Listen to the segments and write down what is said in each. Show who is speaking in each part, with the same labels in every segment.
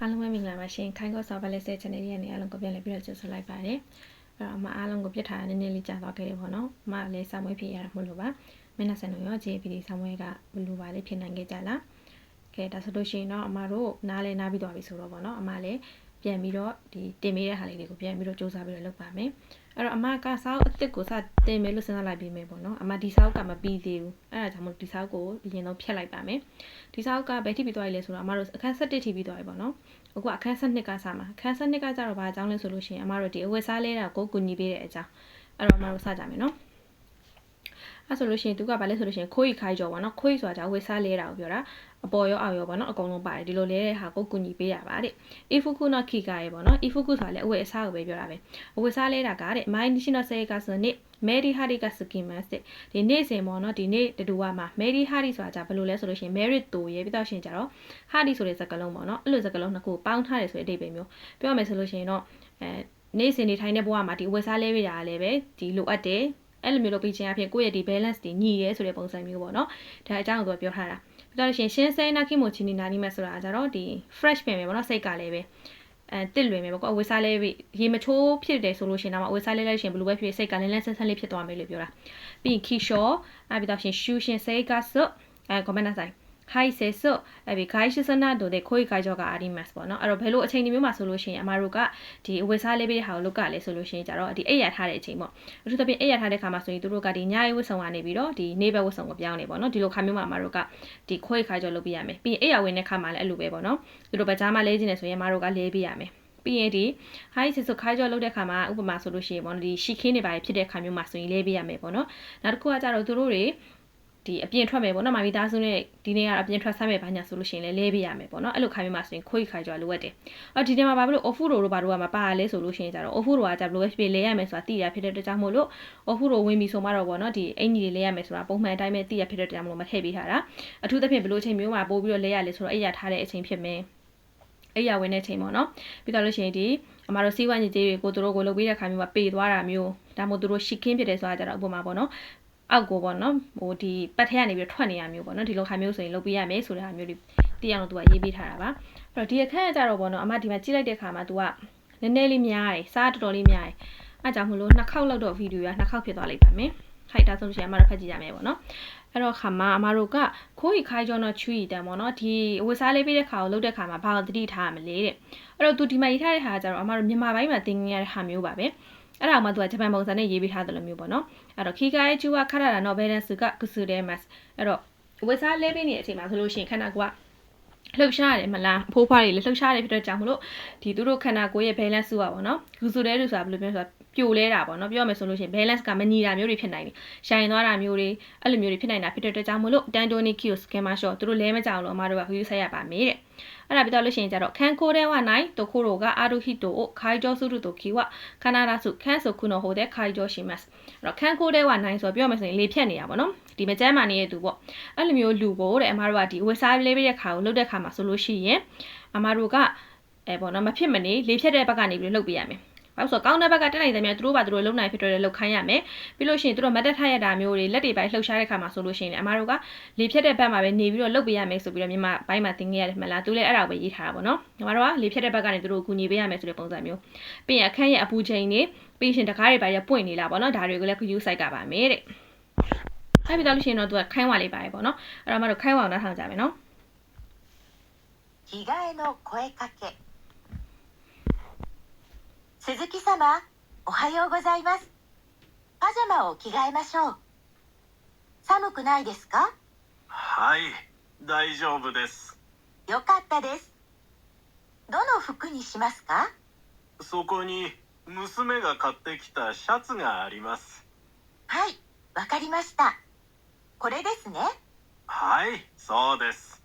Speaker 1: အားလုံးပဲမင်္ဂလာပါရှင်ခိုင်ကောဆော်ဗလက်ဆဲ channel ရဲ့နေအားလုံးကိုပြန်လည်ပြီးတော့ကြိုဆိုလိုက်ပါတယ်အဲ့တော့အမအားလုံးကိုပြစ်ထားတာနည်းနည်းလေးကြာသွားခဲ့တယ်ပေါ့နော်အမလည်းစာမွေးဖြစ်ရတာမလို့ပါမင်းနဲ့ဆန်တို့ရော JPD စာမွေးကဘယ်လိုပါလေးဖြစ်နိုင်ခဲ့ကြလားကဲဒါဆိုလို့ရှိရင်တော့အမတို့နားလဲနားပြီးသွားပြီဆိုတော့ပေါ့နော်အမလည်းပြန်ပြီးတော့ဒီတင်ပေးတဲ့ဟာလေးတွေကိုပြန်ပြီးတော့စူးစမ်းပြီးတော့လုပ်ပါမယ် အဲ့တော့အမကစောက်အစ်စ်ကိုစတင်မယ်လို့စဉ်းစားလိုက်ပြီးမယ်ပေါ့နော်အမဒီစောက်ကမပြီးသေးဘူးအဲ့ဒါကြောင့်မို့ဒီစောက်ကိုအရင်ဆုံးဖြတ်လိုက်ပါမယ်ဒီစောက်ကဘယ်ထိပြီးသွားရလဲဆိုတော့အမတို့အခန်း7ထိပြီးသွားပြီပေါ့နော်အခုအခန်း7ကစမှာအခန်း7ကကြတော့ဘာအကြောင်းလဲဆိုလို့ရှိရင်အမတို့ဒီအဝတ်စားလဲတာကိုကူညီပေးတဲ့အကြောင်းအဲ့တော့အမတို့စကြမယ်နော်အဲ့ဆိုလို့ရှိရင်သူကဘာလဲဆိုလို့ရှိရင်ခိုးရီခိုင်းကြောပေါ့နော်ခိုးရီဆိုတာဝေစားလဲတာကိုပြောတာ အပေါ်ရောအောက်ရောပေါ့နော်အကုန်လုံးပါတယ်ဒီလိုလဲတဲ့ဟာကိုကူညီပေးရပါတဲ့အီဖူကုနော်ခီကာရေပေါ့နော်အီဖူကုဆိုတာလဲအဝတ်အစားကိုပဲပြောတာပဲအဝတ်စားလဲတာကတဲ့မိုင်းနီရှင်နော်ဆေကဆိုနေမဲဒီဟာဒီကစကင်မတ်တဲ့ဒီနေ့စဉ်ပေါ့နော်ဒီနေ့တူကမှာမဲဒီဟာဒီဆိုတာじゃဘယ်လိုလဲဆိုလို့ရှိရင် merit တူရေပြီးတော့ရှင်ကြတော့ဟာဒီဆိုတဲ့စကားလုံးပေါ့နော်အဲ့လိုစကားလုံးနှစ်ခုပေါင်းထားတယ်ဆိုတဲ့အဓိပ္ပာယ်မျိုးပြောရမယ်ဆိုလို့ရှိရင်တော့အဲနေ့စဉ်နေထိုင်တဲ့ဘဝမှာဒီအဝတ်စားလဲပေးတာလည်းပဲဒီလိုအပ်တယ်အဲ့လိုမျိုးလုပ်ပြီးခြင်းအပြင်ကိုယ့်ရဲ့ဒီ balance တွေညီရဲဆိုတဲ့ပုံစံမျိုးပေါ့နော်ဒါအကြောင်းကိုပြောထားတာ ပြီးတော့ရှင်ရှင်းစိနာခိမိုချီနီနာနီမက်ဆိုတာကြတော့ဒီ fresh ပင်ပဲပေါ့နော်စိတ်ကလည်းပဲအဲတစ်လွင်ပဲပေါ့ကွာအဝေးစားလေးရေမချိုးဖြစ်တယ်ဆိုလို့ရှင်တော့အဝေးစားလေးလိုက်ရှင်ဘယ်လိုပဲဖြစ်စိတ်ကလည်းလန်းဆန်းဆန်းလေးဖြစ်သွားမယ်လို့ပြောတာပြီးရင် key shot အဲပြီးတော့ရှင် shoe ရှင်စိတ်ကဆိုအဲ comment なさ ခိုက်ဆဲဆိုအဲ့ဒီခိုက်ရှိစနာတို့တဲ့ခိုးခိုက်ကြောကအာရီမတ်ပေါ့နော်အဲ့တော့ဘယ်လိုအချိန်ဒီမျိုးမှာဆိုလို့ရှိရင်အမတို့ကဒီအဝတ်စားလေးပေးတဲ့ဟာကိုလုတ်ကလဲဆိုလို့ရှိရင်ကြတော့ဒီအိပ်ရထားတဲ့အချိန်ပေါ့အထူးသဖြင့်အိပ်ရထားတဲ့ခါမှာဆိုရင်တို့ကဒီညအိပ်ဝတ်ဆောင်ကနေပြီးတော့ဒီနေ့ဘက်ဝတ်ဆောင်ကိုပြောင်းနေပေါ့နော်ဒီလိုခါမျိုးမှာအမတို့ကဒီခိုးခိုက်ကြောလုတ်ပေးရမယ်ပြီးရင်အိပ်ရဝင်တဲ့ခါမှာလည်းအဲ့လိုပဲပေါ့နော်တို့ပကြားမှာလဲခြင်းနေဆိုရင်အမတို့ကလဲပေးရမယ်ပြီးရင်ဒီ high ဆိုဆိုခိုင်းကြောလောက်တဲ့ခါမှာဥပမာဆိုလို့ရှိရင်ပေါ့နော်ဒီရှီခင်းတွေပါဖြစ်တဲ့ခါမျိုးမှာဆိုရင်လဲပေးရမယ်ပေါ့နော်နောက်တစ်ခုကကြတော့သူတို့တွေ ဒီအပြင်ထွက်မယ်ပေါ့နော်မာမီသားစုနဲ့ဒီနေ့ကတော့အပြင်ထွက်ဆမ်းမယ်ဘာညာဆိုလို့ရှိရင်လည်းလဲပေးရမယ်ပေါ့နော်အဲ့လိုခိုင်းမျိုးမှာဆိုရင်ခွေးခိုင်ကြွားလိုအပ်တယ်အော်ဒီနေ့မှာဘာဖြစ်လို့ offu တို့တို့ဘာတို့ကမပါလဲဆိုလို့ရှိရင်ကြတော့ offu တို့ကကြဘလို့ပဲဖြစ်လဲရမယ်ဆိုတာသိရဖြစ်တဲ့အတွက်ကြောင့်မို့လို့ offu တို့ဝင်ပြီဆိုမှတော့ပေါ့နော်ဒီအင်ကြီးတွေလဲရမယ်ဆိုတာပုံမှန်အတိုင်းပဲသိရဖြစ်တဲ့အတွက်ကြောင့်မို့လို့မထည့်ပေးထားတာအထူးသဖြင့်ဘလို့ချိန်မျိုးမှာပို့ပြီးတော့လဲရလဲဆိုတော့အဲ့ရထားတဲ့အချိန်ဖြစ်မယ်အဲ့ရဝင်တဲ့ချိန်ပေါ့နော်ပြီးတော့လို့ရှိရင်ဒီအမတို့စီးပွားရေးကြီးတွေကိုတို့ကိုလုပ်ပြီးတဲ့ခါမျိုးမှာပေသွားတာမျိုးဒါမှမဟုတ်တို့ရှီကင်းဖြစ်တယ်ဆိုတာကြတော့ဥပမာပေါ့နော် အောက်ကိုပေါ့နော်ဟိုဒီပတ်ထဲကနေပြီးထွက်နေရမျိုးပေါ့နော်ဒီလိုခါမျိုးဆိုရင်လုပ်ပေးရမယ်ဆိုတဲ့ဟာမျိုးတွေသိအောင်လို့သူကရေးပေးထားတာပါအဲ့တော့ဒီအခန်းကကြတော့ပေါ့နော်အမဒီမှာကြည့်လိုက်တဲ့ခါမှာ तू ကနည်းနည်းလေးများတယ်စားတော်တော်လေးများတယ်အဲကြောင့်မလို့နှစ်ခေါက်လောက်တော့ဗီဒီယိုကနှစ်ခေါက်ဖြစ်သွားလိုက်ပါမယ်ခိုက်တာဆိုလို့ရှိရင်အမတို့ဖတ်ကြည့်ရမယ်ပေါ့နော်အဲ့တော့ခါမှာအမတို့ကခိုးရီခိုင်းကြောတော့ချွေတန်ပေါ့နော်ဒီဝက်စားလေးပေးတဲ့ခါကိုလုပ်တဲ့ခါမှာဘာလို့တတိထားရမလဲတဲ့အဲ့တော့သူဒီမှာရေးထားတဲ့ဟာကကြတော့အမတို့မြန်မာပိုင်းမှာသင်ငင်ရတဲ့ဟာမျိုးပါပဲအဲ့ဒါမှသူကဂျပန်ပုံစံနဲ့ရေးပေးထားတယ်လို့မျိုးပေါ့နော် အဲ့တော့ခီကာရဲ့ချူဝခရတာနော်ဘယ်လန်စုကကုစုတဲ့မတ်အဲ့တော့ဝက်စားလဲပေးနေတဲ့အချိန်မှာဆိုလို့ရှိရင်ခန္ဓာကိုယ်ကလှုပ်ရှားရတယ်မလားအဖိုးဖွားတွေလည်းလှုပ်ရှားတယ်ဖြစ်တော့ကြောင့်မလို့ဒီသူတို့ခန္ဓာကိုယ်ရဲ့ balance စုပါပေါ့နော်ဂူစုတဲ့လူဆိုတာဘယ်လိုပြောဆို ပြိုလဲတာပေါ့နော်ပြောရမယ်ဆိုလို့ရှိရင် balance ကမညီတာမျိုးတွေဖြစ်နိုင်တယ်။ရှိုင်သွားတာမျိုးတွေအဲ့လိုမျိုးတွေဖြစ်နိုင်တာဖြစ်တဲ့အတွက်ကြောင့်မလို့ tendonic key schema short သူတို့လဲမကြအောင်လို့အမတို့က view ဆက်ရပါမယ်တဲ့။အဲ့ဒါပြီးတော့လို့ရှိရင်ကျတော့ခန်ခိုတဲ့ဝနိုင်တခိုရိုကအာရုဟီတိုခိုင်ဂျောစုရုတိုခီဝခနာရာစုခန်ဆိုခုနိုဟိုတဲ့ခိုင်ဂျောရှိမတ်။အဲ့တော့ခန်ခိုတဲ့ဝနိုင်ဆိုပြောရမယ်ဆိုရင်လေဖြတ်နေတာပေါ့နော်။ဒီမကျမ်းမာနေတဲ့သူပေါ့။အဲ့လိုမျိုးလူကိုတဲ့အမတို့ကဒီဝက်စားလေးပေးတဲ့ခါကိုလုတ်တဲ့ခါမှာဆိုလို့ရှိရင်အမတို့ကအဲပေါ့နော်မဖြစ်မနေလေဖြတ်တဲ့ဘက်ကနေပြီးလှုပ်ပေးရမယ် ဘာလို့ဆိုကောင်းတဲ့ဘက်ကတက်နိုင်တဲ့များသူတို့ပါသူတို့လုံနိုင်ဖြစ်တော့လှုပ်ခိုင်းရမယ်ပြီးလို့ရှိရင်သူတို့မတ်တက်ထားရတာမျိုးတွေလက်တွေပိုင်းလှုပ်ရှားတဲ့ခါမှာဆိုလို့ရှိရင်အမားတို့ကလေဖြတ်တဲ့ဘက်မှာပဲနေပြီးတော့လှုပ်ပေးရမယ်ဆိုပြီးတော့မြန်မာဘိုင်းမှာသင်ခဲ့ရတယ်မလားသူလည်းအဲ့ဒါကိုပဲရေးထားတာပေါ့နော်အမားတို့ကလေဖြတ်တဲ့ဘက်ကနေသူတို့ကူညီပေးရမယ်ဆိုတဲ့ပုံစံမျိုးပြီးရင်အခန်းရဲ့အပူချိန်တွေပြီးရှင်တကားတွေပိုင်းရပွင့်နေလာပေါ့နော်ဒါတွေကိုလည်း use site ကပါမယ်တဲ့အဲ့ပြီးတော့လို့ရှိရင်တော့သူကခိုင်းဝါလေးပါတယ်ပေါ့နော်အဲ့တော့အမားတို့ခိုင်းဝါကိုနားထောင်ကြမယ်နော်
Speaker 2: 着替えの声かけ 鈴木様、おはようございます。パジャマを着替えましょう。寒くないですか？
Speaker 3: はい、大丈夫です。
Speaker 2: よかったです。どの服にしますか？
Speaker 3: そこに娘が買ってきたシャツがあります。
Speaker 2: はい、わかりました。これですね。
Speaker 3: はい、そうです。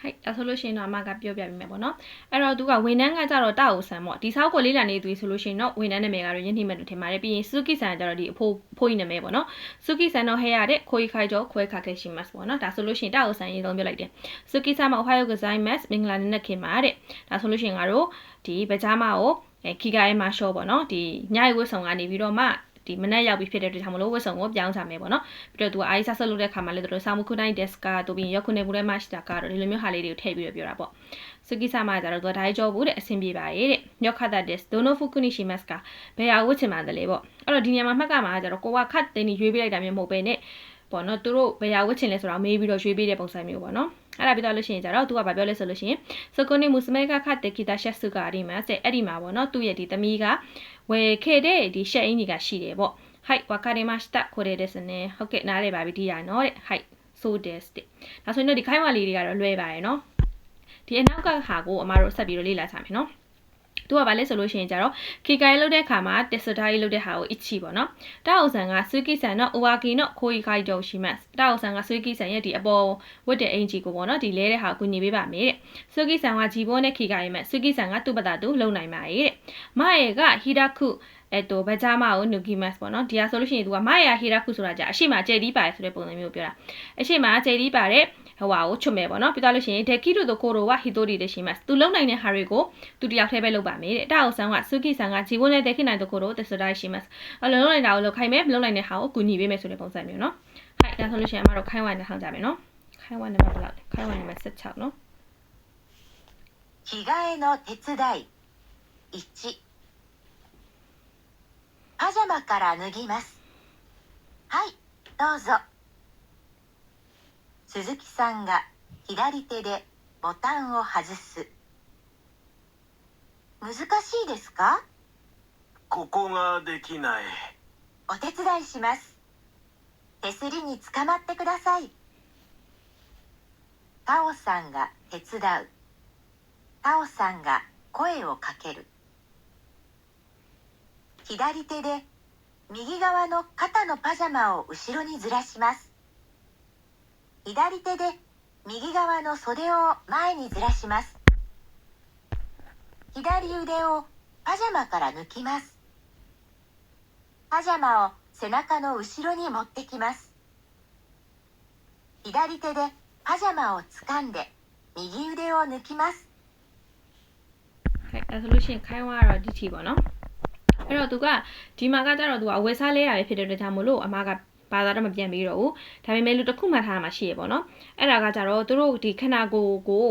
Speaker 1: ဟိုက်ဒါဆိုလို့ရှိရင်တော့အမကပြောပြပေးမယ်ပေါ့နော်အဲ့တော့သူကဝန်ထမ်းကကြတော့တာအိုဆန်ပေါ့ဒီဆောက်ကိုလေးလာနေသူဆိုလို့ရှိရင်တော့ဝန်ထမ်းနာမည်ကတော့ယင်းနှိမ့်မယ်လို့ထင်ပါတယ်ပြီးရင်ဆူကီဆန်ကကြတော့ဒီအဖိုးဖိုးကြီးနာမည်ပေါ့နော်ဆူကီဆန်တော့ဟဲရတဲ့ခွေးခိုင်ကျော်ခွဲခါခဲ့ရှိမတ်ပေါ့နော်ဒါဆိုလို့ရှိရင်တာအိုဆန်ရေးဆုံးပြောလိုက်တယ်ဆူကီဆန်မှာ Ohio Gozaimasu မင်္ဂလာနေ့နဲ့ခင်ပါတဲ့ဒါဆိုလို့ရှိရင်ငါတို့ဒီဗကြားမကိုအဲခီကာရဲ့မှာရှော့ပေါ့နော်ဒီညရီဝတ်ဆောင်ကနေပြီးတော့မှ ဒီမနေ့ရောက်ပြီးဖြစ်တဲ့အတွက်ကြောင့်မလို့ဝတ်စုံကိုပြောင်းချမယ်ပေါ့နော်ပြီးတော့သူကအိုင်ဆာဆက်လုပ်တဲ့ခါမှာလည်းသူတို့စာမှုခုနိုင်ဒက်စကာတို့ပြီးရောက်ခုနေဘူးတဲ့မတ်တာကတော့ဒီလိုမျိုးဟာလေးတွေကိုထည့်ပြီးတော့ပြောတာပေါ့စကိစာမကျတော့သူကဒါကြောဘူးတဲ့အဆင်ပြေပါရဲ့တဲ့ညော့ခတ်တာဒက်ဒိုနိုဖူကူနီရှိမတ်စကဘယ်ဟာဝတ်ချင်ပါသလဲပေါ့အဲ့တော့ဒီညမှာမှတ်ကမှာကျတော့ကိုကခတ်တင်ရွေးပေးလိုက်တာမျိုးမဟုတ်ပဲနဲ့ ပေါ့နော်သူတို့ဘယ်ရာဝတ်ချင်လဲဆိုတာမေးပြီးတော့ရွေးပေးတဲ့ပုံစံမျိုးပေါ့နော်အဲ့ဒါပြီးတော့လို့ရှိရင်ကြတော့သူကဗာပြောလဲဆိုလို့ရှိရင်စကုနိမုစမေကခတေကိတာရှက်စုကအဒီမှာဆက်အဲ့ဒီမှာပေါ့နော်သူ့ရဲ့ဒီသမီးကဝယ်ခဲ့တဲ့ဒီရှက်အင်းကြီးကရှိတယ်ပေါ့ဟိုက်ဝါကာရီမတ်တာခိုရဲဒက်စနေဟုတ်ကဲ့နားလေပါပြီဒီရနော်တဲ့ဟိုက်ဆိုဒက်စတဲ့ဒါဆိုရင်တော့ဒီခိုင်းမလေးတွေကတော့လွဲပါရယ်နော်ဒီအနောက်ကဟာကိုအမတို့ဆက်ပြီးတော့လေ့လာချင်မယ်နော် သူကဘာလဲဆိုလို့ရှိရင်ကြတော့ခီကိုင်လုပ်တဲ့ခါမှာတက်စတာကြီးလုပ်တဲ့ဟာကိုအချီပေါ့နော်တာအိုဆန်ကဆွေကီဆန်တော့အိုဝါကီနော်ခိုးရီခိုင်တော့ရှိမတ်တာအိုဆန်ကဆွေကီဆန်ရဲ့ဒီအပေါ်ဝတ်တဲ့အင်ဂျီကိုပေါ့နော်ဒီလဲတဲ့ဟာကိုညီပေးပါမယ်တဲ့ဆွေကီဆန်ကဂျီဘောနဲ့ခီကိုင်မဲ့ဆွေကီဆန်ကသူ့ပတာသူလုံနိုင်ပါရဲ့တဲ့မရဲ့ကဟီဒါခု အဲတော့ဗဂျာမာကိုနူဂီမတ်ပေါ့နော်ဒီဟာဆိုလို့ရှိရင်သူကမရဲ့ဟီဒါခုဆိုတာじゃအရှိမကျဲဒီပါတယ်ဆိုတဲ့ပုံစံမျိုးပြောတာအရှိမကျဲဒီပါတဲ့ဟိုဟာကိုချွတ်မယ်ပေါ့နော်ပြီးသွားလို့ရှိရင်ဒက်ကီတို့ကိုရိုဝဟီတိုဒီတွေရှိမှသူလုံနိုင်တဲ့ဟာတွေကိုသူတယောက်တည်းပဲလုပ်ပါမယ်တဲ့အတောက်ဆန်းကဆူကီဆန်ကဂျီဝွန်နဲ့ဒက်ခိနိုင်တို့ကိုရိုတက်စဒိုင်းရှိမှအလုံးလုံးနိုင်တာကိုလုပ်ခိုင်းမယ်မလုံနိုင်တဲ့ဟာကိုကူညီပေးမယ်ဆိုတဲ့ပုံစံမျိုးနော်ဟိုက်ဒါဆိုလို့ရှိရင်အမတို့ခိုင်းဝိုင်းနဲ့ထောင်ကြမယ်နော်ခိုင်းဝိုင်းနံပါတ်ဘယ်လောက်လဲခိုင်းဝိုင်းနံပါတ်16နော်
Speaker 2: 着替えの手伝い1 パジャマから脱ぎます。はいどうぞ。鈴木さんが左手でボタンを外す。難しいですか？
Speaker 3: ここができない。
Speaker 2: お手伝いします。手すりにつかまってください。タオさんが手伝う。タオさんが声をかける左手で右側の肩のパジャマを後ろにずらします。左手で右側の袖を前にずらします。左腕をパジャマから抜きます。パジャマを背中の後ろに持ってきます。左手でパジャマを掴んで右腕を抜きます。
Speaker 1: はい、 အဲ့တော့သူကဒီမှာကကြတော့သူကအဝယ်စားလဲရပဲဖြစ်တဲ့အတွက်ကြောင့်မို့လို့အမကဘာသာတော့မပြန်ပြီးတော့ဘူးဒါပေမဲ့လူတစ်ခုမှထားမှာရှိရပေါ့နော်အဲ့ဒါကကြတော့သူတို့ဒီခနာကိုကို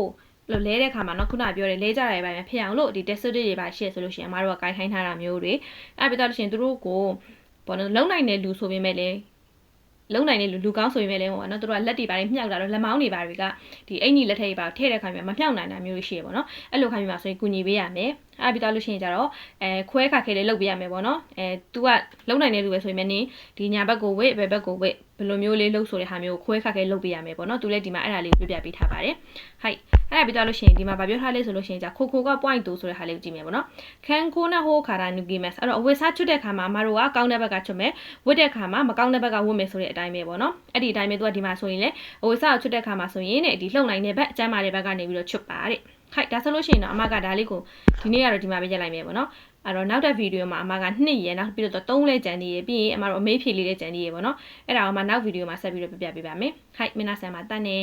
Speaker 1: လို့လဲတဲ့ခါမှာနော်ခုနပြောတယ်လဲကြတာတွေပဲဖြစ်အောင်လို့ဒီ test တွေပါရှေ့ဆိုလို့ရှိရင်အမတို့ကဂိုင်းခိုင်းထားတာမျိုးတွေအဲ့ပြီးတော့လို့ရှိရင်သူတို့ကိုဘောနော်လုံနိုင်တဲ့လူဆိုပေမဲ့လည်းလုံနိုင်တဲ့လူလူကောင်းဆိုပေမဲ့လည်းဟိုကနော်သူတို့ကလက်တွေပါတွေမြှောက်တာတော့လက်မောင်းတွေပါတွေကဒီအင်ကြီးလက်ထက်တွေပါထည့်တဲ့ခါမှာမမြှောက်နိုင်တာမျိုးရှိရပေါ့နော်အဲ့လိုခါမျိုးမှာဆိုရင်ကူညီပေးရမယ် အဲ့ပြီးတော့လို့ရှိရင်ကြတော့အဲခွဲခါခဲလေးလုပ်ပေးရမယ်ပေါ့နော်အဲ तू ကလုံနိုင်တဲ့လူပဲဆိုရင်မင်းဒီညာဘက်ကိုဝိဘယ်ဘက်ကိုဝိဘယ်လိုမျိုးလေးလုပ်ဆိုတဲ့ဟာမျိုးကိုခွဲခါခဲလုပ်ပေးရမယ်ပေါ့နော် तू လည်းဒီမှာအဲ့ဒါလေးပြပြပေးထားပါတယ်ဟိုက်အဲ့ဒါပြီးတော့လို့ရှိရင်ဒီမှာဗာပြောထားလေးဆိုလို့ရှိရင်じゃခိုခိုက point 2ဆိုတဲ့ဟာလေးကိုကြည့်မယ်ပေါ့နော်ခန်ခိုနဲ့ဟိုခါရာနူဂီမက်အဲ့တော့အဝတ်စားချွတ်တဲ့ခါမှာမတို့ကကောင်းတဲ့ဘက်ကချွတ်မယ်ဝတ်တဲ့ခါမှာမကောင်းတဲ့ဘက်ကဝတ်မယ်ဆိုတဲ့အတိုင်းပဲပေါ့နော်အဲ့ဒီအတိုင်းပဲ तू ကဒီမှာဆိုရင်လေအဝတ်စားကိုချွတ်တဲ့ခါမှာဆိုရင်တဲ့ဒီလှုပ်နိုင်တဲ့ဘက်အကျမ်းမာတဲ့ဘက်ကနေပြီးတော့ချွတ်ပါတဲ့ ခိုက်ဒါဆိုလို့ရှိရင်တော့အမကဒါလေးကိုဒီနေ့ကတော့ဒီမှာပဲရက်လိုက်မယ်ပေါ့နော်အဲ့တော့နောက်တဲ့ဗီဒီယိုမှာအမက2ရက်နောက်ပြီးတော့3လဲကြံနေရပြီးရင်အမတို့အမေးဖြေလေးလေးကြံနေရပေါ့နော်အဲ့ဒါကိုမှနောက်ဗီဒီယိုမှာဆက်ပြီးတော့ပြပြပေးပါမယ်ခိုက်မင်းနာဆန်မှာတတ်နေ